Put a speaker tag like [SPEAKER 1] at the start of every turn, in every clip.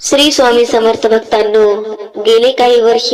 [SPEAKER 1] श्री स्वामी समर्थ भक्तांनो गेले काही वर्ष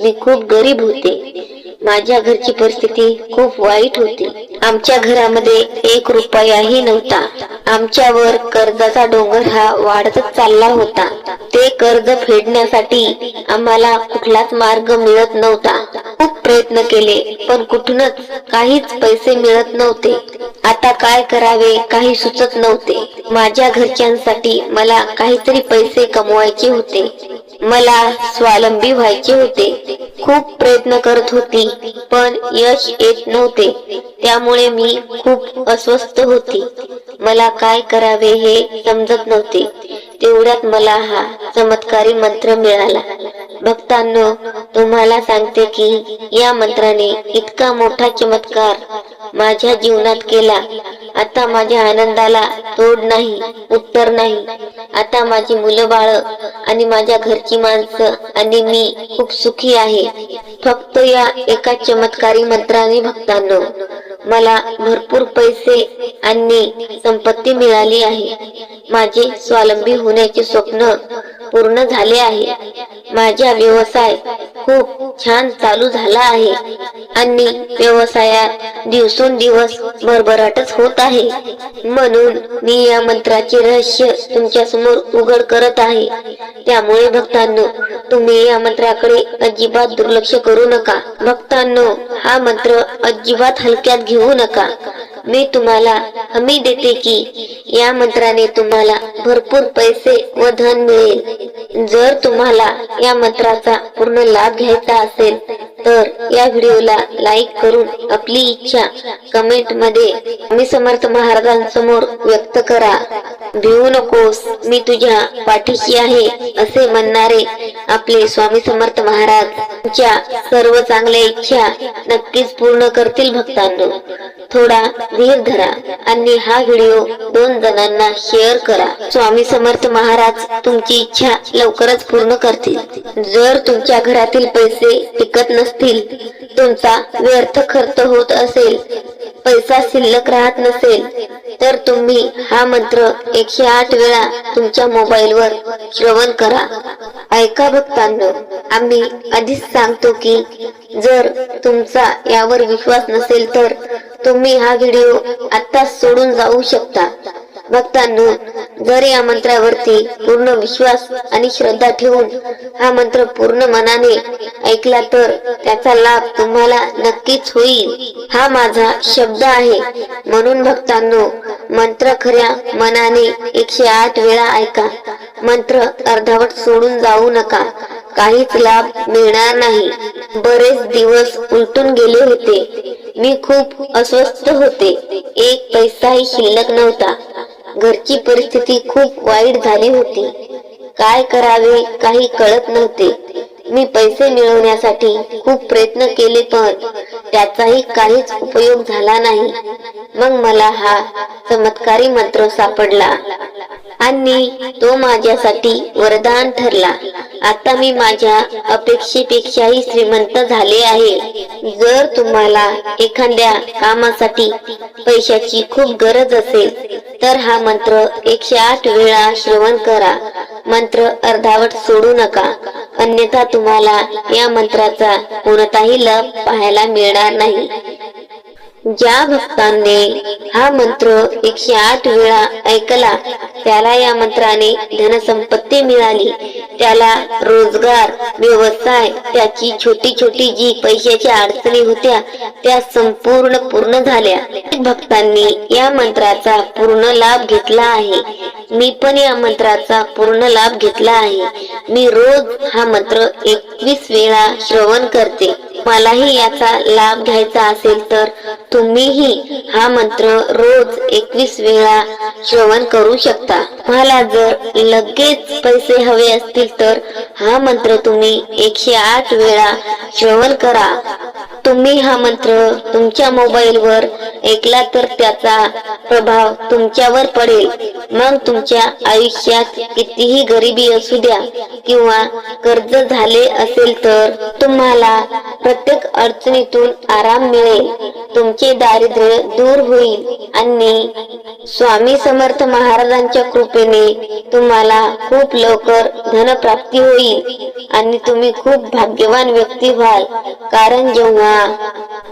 [SPEAKER 1] मी खूप गरीब होते. माझ्या घरची परिस्थिती खूप वाईट होती. आमच्या घरामध्ये एक रुपयाही नव्हता. आमच्यावर कर्जाचा डोंगर हा वाढतच चालला होता. ते कर्ज फेडण्यासाठी आम्हाला कुठलाच मार्ग मिळत नव्हता. खूप प्रयत्न केले पण कुठूनच काहीच पैसे मिळत नव्हते. आता काय करावे काही सुचत नव्हते. माझ्या घरच्यांसाठी मला काहीतरी पैसे कमवायचे होते. मला स्वावलंबी व्हायचे होते. खूप प्रयत्न करत होती पण यश येत नव्हते. त्यामुळे मी खूप अस्वस्थ होती. मला काय करावे हे समजत नव्हते. तेवढ्यात मला हा चमत्कारी मंत्र मिळाला. भक्तांनो तुम्हाला सांगते की या मंत्राने इतका मोठा चमत्कार माझ्या जीवनात केला. आता माझ्या आनंदाला तोड नाही उत्तर नाही. आता माझी मुलं बाळ आणि माझ्या घरची माणसं आणि मी खूप सुखी आहे. फक्त या एका चमत्कारी मंत्राने भक्तांनो मला भरपूर पैसे आणि संपत्ती मिळाली आहे. माझे स्वावलंबी होण्याचे स्वप्न पूर्ण झाले आहे. माझा व्यवसाय खूप छान चालू झाला आहे. आणि व्यवसायात दिवसेंदिवस भरभराटच होत आहे. म्हणून मी या मंत्राचे रहस्य तुमच्यासमोर उघड करत आहे. त्यामुळे भक्तांनो तुम्ही या मंत्राकडे अजिबात दुर्लक्ष करू नका. भक्तांनो हा मंत्र अजिबात हलक्यात घेऊ नका. मी तुम्हाला हमी देते की या मंत्राने तुम्हाला भरपूर पैसे व धन मिळेल. जर तुम्हाला या मंत्राचा पूर्ण लाभ घ्यायचा असेल तर या व्हिडिओला लाईक करून आपली इच्छा कमेंटमध्ये मी समर्थ महाराजांसमोर व्यक्त करा. भिवू नकोस मी तुझ्या पाठीशी आहे असे म्हणणारे आपले स्वामी समर्थ महाराज तुमच्या सर्व चांगल्या इच्छा नक्कीच पूर्ण करतील भक्तांनो. थोडा धीर धरा आणि हा व्हिडिओ दोन जणांना शेअर करा. स्वामी समर्थ महाराज तुमची इच्छा लवकरच पूर्ण करतील. जर तुमच्या घरातील पैसे टिकत नसतील तुमचा व्यर्थ खर्च होत असेल पैसा शिल्लक राहत नसेल तर तुम्ही हा मंत्र एकशे आठ वेळा तुमच्या मोबाईलवर श्रवण करा. ऐका भक्तांनो आम्ही आधीच सांगतो की जर तुमचा यावर विश्वास नसेल तर तुम्ही हा व्हिडिओ आत्ताच सोडून जाऊ शकता. भक्तांनो जर या मंत्रावरती पूर्ण विश्वास आणि श्रद्धा ठेवून हा मंत्र पूर्ण मनाने ऐकला तर त्याचा लाभ तुम्हाला नक्कीच होईल. हा माझा शब्द आहे. म्हणून भक्तांनो मंत्र खऱ्या मनाने एकशे आठ वेळा ऐका. मंत्र अर्धावट सोडून जाऊ नका. काहीच लाभ मिळणार नाही. बरेच दिवस उलटून गेले होते. मी खूप अस्वस्थ होते. एक पैसाही शिल्लक नव्हता. घरची परिस्थिती खूप वाईट झाली होती. काय करावे काही कळत नव्हते. मी पैसे मिळवण्यासाठी खूप प्रयत्न केले पण त्याचाही काहीच उपयोग झाला नाही. मग मला हा चमत्कारी मंत्र सापडला आणि तो माझ्यासाठी वरदान ठरला. आता मी माझ्या अपेक्षेपेक्षाही श्रीमंत झाले आहे. जर तुम्हाला एखाद्या कामासाठी पैशाची खूप गरज असेल तर हा मंत्र एकशे आठ वेळा श्रवण करा. मंत्र अर्धावट सोडू नका. अन्यथा तुम्हाला या मंत्राचा कोणताही लाभ पाहायला मिळणार नाही. ज्या भक्तांनी हा मंत्र एकशे आठ वेळा ऐकला त्याला या मंत्राने धनसंपत्ती मिळाली. त्याला रोजगार व्यवसाय त्याची छोटी छोटी जी पैशाच्या अडचणी होत्या त्या संपूर्ण पूर्ण झाल्या. भक्तांनी या मंत्राचा पूर्ण लाभ घेतला आहे. मी पण या मंत्राचा पूर्ण लाभ घेतला आहे. मी रोज हा मंत्र एकवीस वेळा श्रवण करते. मलाही याचा लाभ घ्यायचा असेल तर तुम्हीही हा मंत्र रोज एकवीस वेळा श्रवण करू शकता. मला जर लगेच पैसे हवे असतील तर हा मंत्र तुम्ही एकशे आठ वेळा श्रवण करा. तुम्ही हा मंत्र तुमच्या मोबाईलवर ऐकला तर त्याचा प्रभाव तुमच्यावर पडेल. मग तुमच्या आयुष्यात कितीही गरिबी असू द्या किंवा कर्ज झाले असेल तर तुम्हाला प्रत्येक अडचणीतून आराम मिळेल. तुमचे दारिद्र्य दूर होईल. आणि स्वामी समर्थ महाराजांच्या कृपेने तुम्हाला खूप लवकर धनप्राप्ती होईल. आणि तुम्ही खूप भाग्यवान व्यक्ती व्हाल. कारण जेव्हा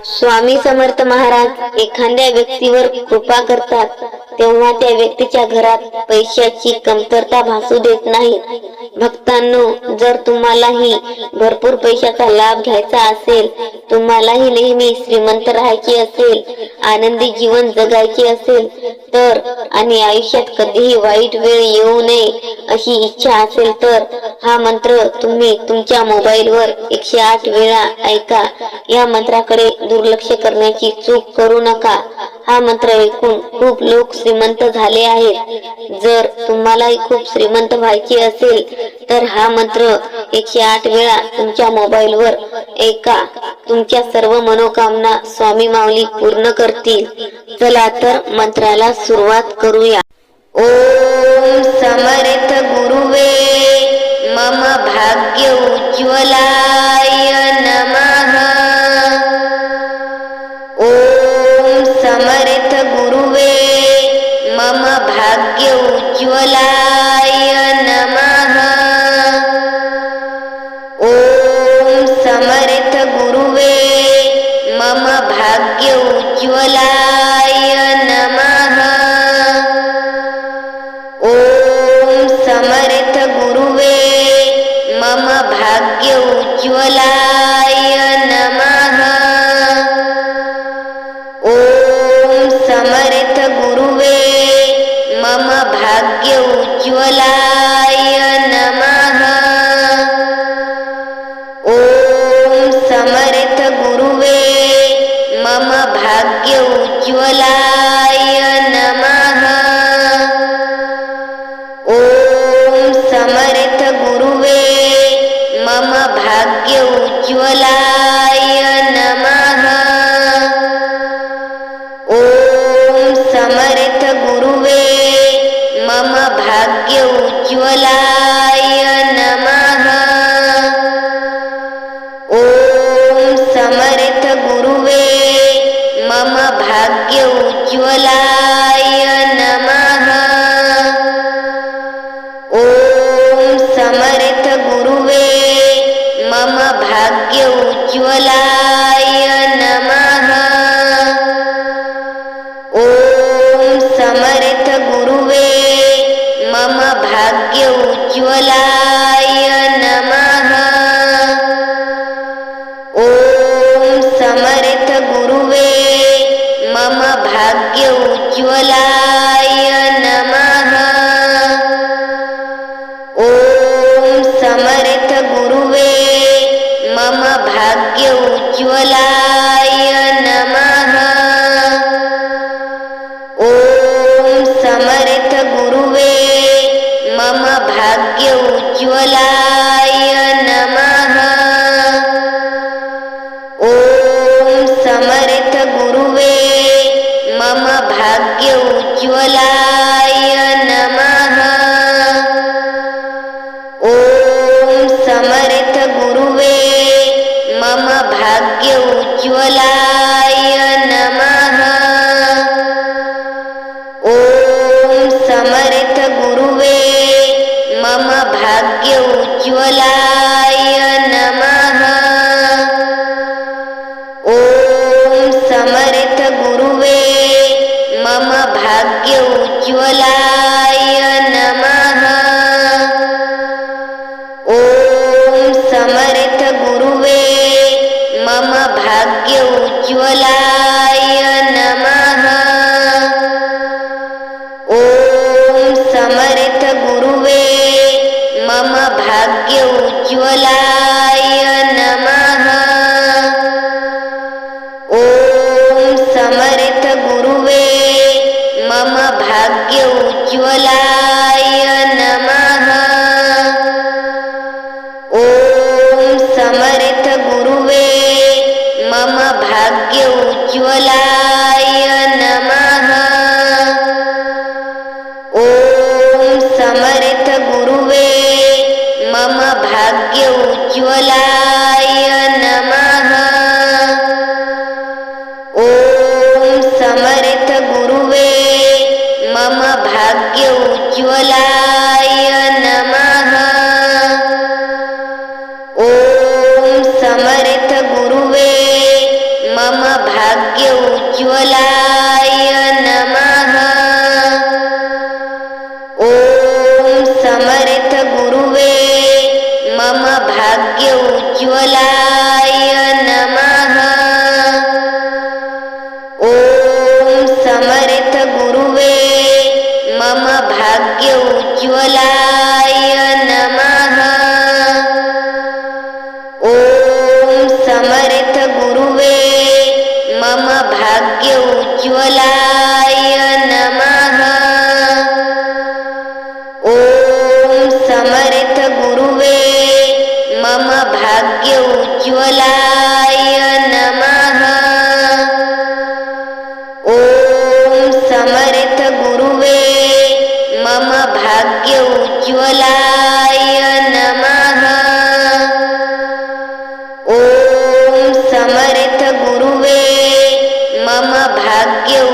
[SPEAKER 1] स्वामी समर्थ महाराज एखाद्या व्यक्तीवर कृपा करतात तेव्हा त्या व्यक्तीच्या घरात पैशाची कमतरता भासू देत नाही भक्तांनो जर तुम्हालाही भरपूर पैशाचा लाभ घ्यायचा असेल तुम्हालाही नेहमी श्रीमंत राहायचे असेल आनंदी जीवन जगायचे असेल तर आणि आयुष्यात कधीही वाईट वेळ येऊ नये अशी इच्छा असेल तर हा मंत्र तुम्ही तुमच्या मोबाईलवर एकशे आठ वेळा ऐका. या मंत्राकडे दुर्लक्ष करण्याची चूक करू नका. हा मंत्र ऐकून खूप लोक श्रीमंत झाले आहेत. जर तुम्हालाही खूप श्रीमंत व्हायचे असेल तर हा मंत्र एकशे आठ वेळा तुमच्या मोबाईलवर ऐका. तुमच्या सर्व मनोकामना स्वामी माऊली पूर्ण करतील. चला तर मंत्राला सुरुवात करूया. ओम समर्थ गुरुवे मम भाग्य उज्ज्वलाय नमः. भाग्य उज्ज्वला समर्थ गुरुवे मम भाग्य उज्ज्वला. भाग्य उज्ज्वला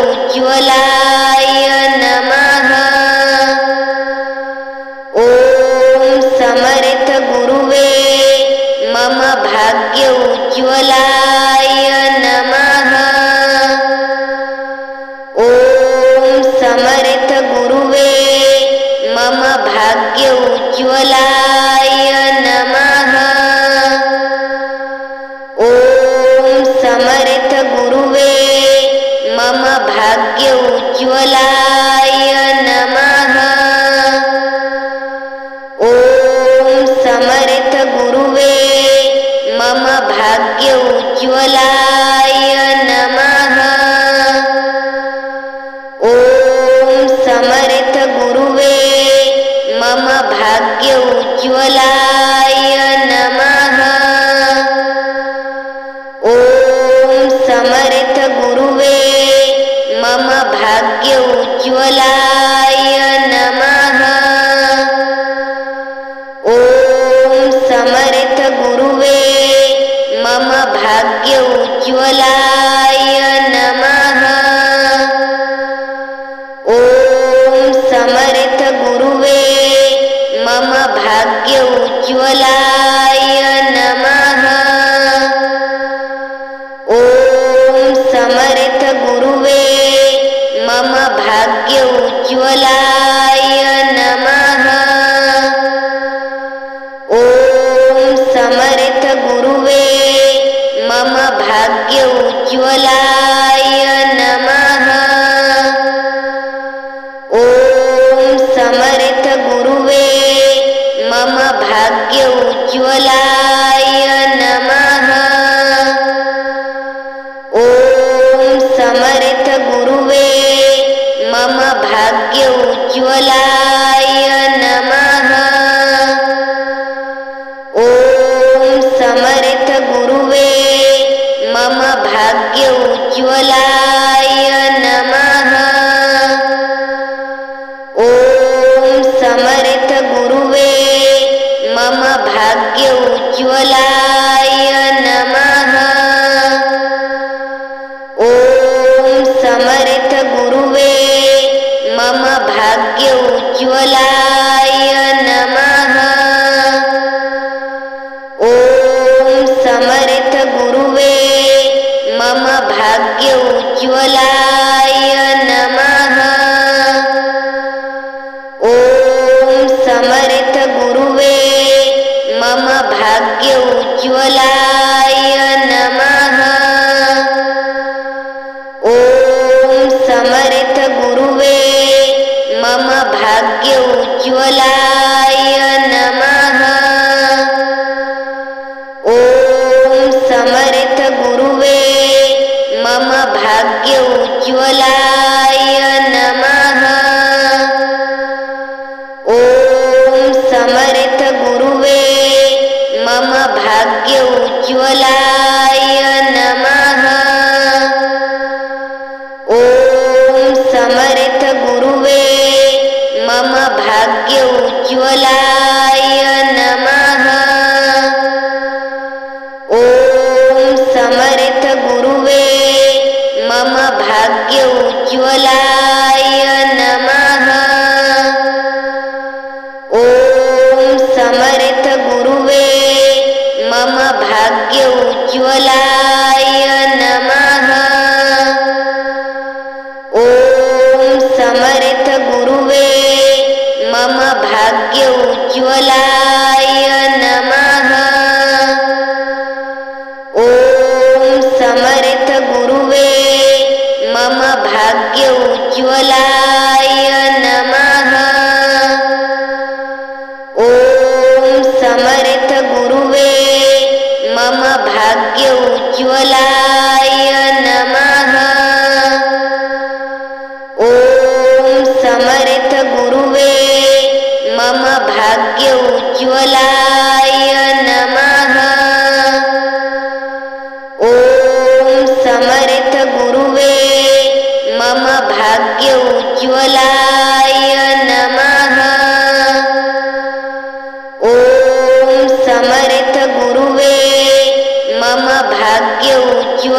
[SPEAKER 1] ಉಜ್ವಲಾ केवलाय नमः। ॐ समर्थ गुरुवे मम भाग्य उज्ज्वला। भाग्य उज्ज्वलाय नमः। ॐ समर्थ गुरुवे मम भाग्य उज्ज्वला समर्थ गुरुवे मम भाग्य उज्ज्वलाय नमः। ॐ समर्थ गुरुवे मम भाग्य उज्ज्वलाय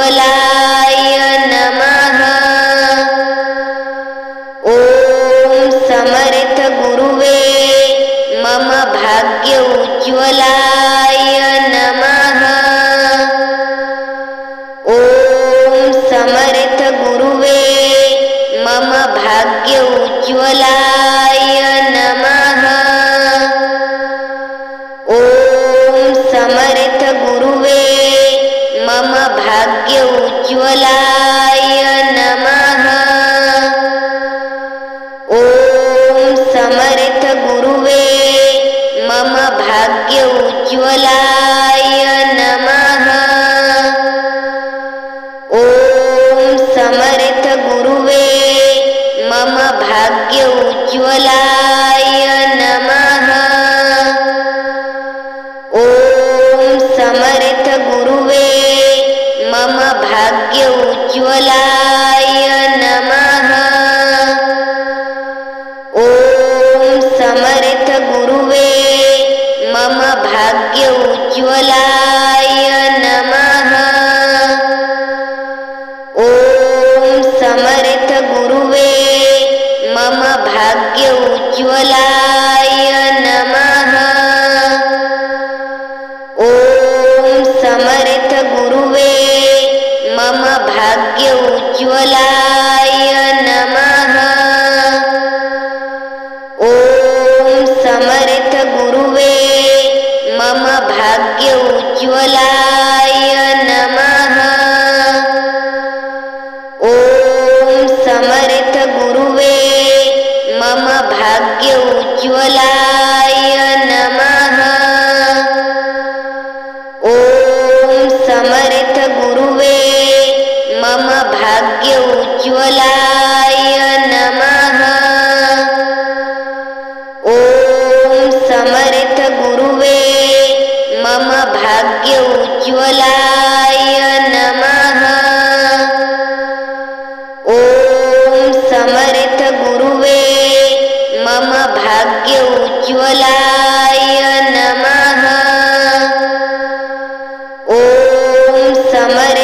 [SPEAKER 1] escuela Hola. भाग्य उज्ज्वलायन कमर